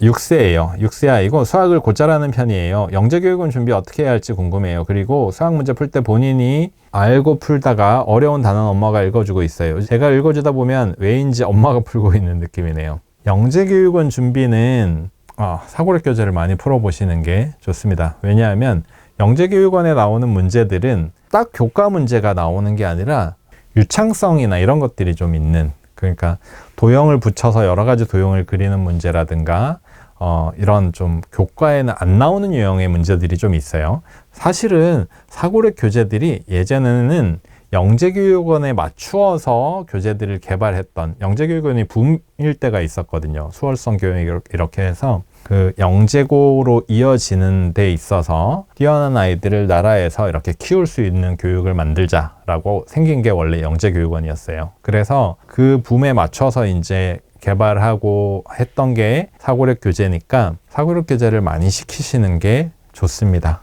6세예요. 6세 아이고 수학을 곧잘하는 편이에요. 영재 교육은 준비 어떻게 해야 할지 궁금해요. 그리고 수학 문제 풀 때 본인이 알고 풀다가 어려운 단어는 엄마가 읽어주고 있어요. 제가 읽어주다 보면 왜인지 엄마가 풀고 있는 느낌이네요. 영재 교육원 준비는 아, 사고력 교재를 많이 풀어보시는 게 좋습니다. 왜냐하면 영재교육원에 나오는 문제들은 딱 교과 문제가 나오는 게 아니라 유창성이나 이런 것들이 좀 있는 그러니까 도형을 붙여서 여러 가지 도형을 그리는 문제라든가 어, 이런 좀 교과에는 안 나오는 유형의 문제들이 좀 있어요. 사실은 사고력 교재들이 예전에는 영재교육원에 맞추어서 교재들을 개발했던 영재교육원이 붐일 때가 있었거든요. 수월성 교육 이렇게 해서 그 영재고로 이어지는 데 있어서 뛰어난 아이들을 나라에서 이렇게 키울 수 있는 교육을 만들자라고 생긴 게 원래 영재교육원이었어요. 그래서 그 붐에 맞춰서 이제 개발하고 했던 게 사고력 교재니까 사고력 교재를 많이 시키시는 게 좋습니다.